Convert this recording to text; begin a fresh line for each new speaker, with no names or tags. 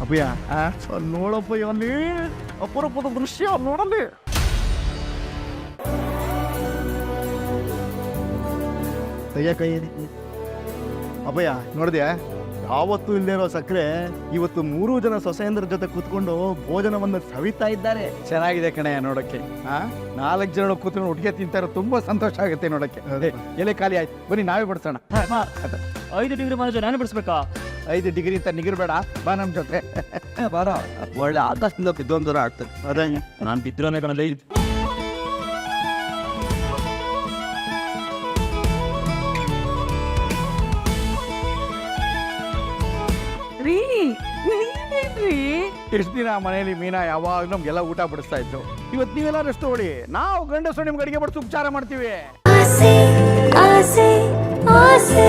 ಅಪ್ಪಯ್ಯ ನೋಡಪ್ಪಯ್ಯ ಅಲ್ಲಿ ಅಪರೂಪದ ದೃಶ್ಯ ನೋಡಲ್ಲಿ. ತೆಗಿಯ ಕೈ ಅಪ್ಪಯ್ಯ ನೋಡಿದ್ಯಾ? ಯಾವತ್ತು ಇಲ್ಲದೆ ಇರೋ ಸಕ್ಕರೆ ಇವತ್ತು ಮೂರು ಜನ ಸೊಸೆಯಂದ್ರ ಜೊತೆ ಕೂತ್ಕೊಂಡು ಭೋಜನವನ್ನು ಸವಿತಾ ಇದ್ದಾರೆ.
ಚೆನ್ನಾಗಿದೆ ಕಣಯ್ಯ ನೋಡಕ್ಕೆ. ಆ? ನಾಲ್ಕು ಜನ ಕೂತ್ಕೊಂಡು ಒಟ್ಟಿಗೆ ತಿಂತಾರೆ ತುಂಬಾ ಸಂತೋಷ ಆಗುತ್ತೆ ನೋಡಕ್ಕೆ.
ಅದೇ
ಎಲೆ ಖಾಲಿ ಆಯ್ತು. ಬನ್ನಿ ನಾವೇ ಬಡಿಸೋಣ.
ಐದು ಡಿಗ್ರಿ ಮಾಡಿದ್ರೆ ನಾನು ಬಿಡಿಸ್ಬೇಕಾ?
ಐದು ಡಿಗ್ರಿ ಅಂತ ನಿಗಿರ್ಬೇಡ. ಬಾ ನಮ್ ಜೊತೆ.
ಬಾರ. ಒಳ್ಳೆ ಆಕಾಶದಿಂದ ಬಿದ್ದೊಂದರ ಆಗ್ತದೆ.
ಅದೇ
ನಾನು ಬಿದ್ದಿರೋನೇ ಕಣಲ್ಲಿ
ರೀ ನೀವೇನ್ರಿ
ಎಷ್ಟು ದಿನ ಮನೆಯಲ್ಲಿ ಮೀನಾ ಯಾವಾಗ ನಮ್ಗೆಲ್ಲ ಊಟ ಬಡಿಸ್ತಾ ಇದ್ರು ಇವತ್ತು ನೀವೆಲ್ಲ ರೆಸ್ಟ್ ತಗೊಳ್ಳಿ. ನಾವು ಗಂಡಸರು ನಿಮ್ಗೆ ಅಡಿಗೆ ಬಡಿಸಿ ಉಪಚಾರ ಮಾಡ್ತೀವಿ.
ಆಸೆ ಆಸೆ ಆಸೆ.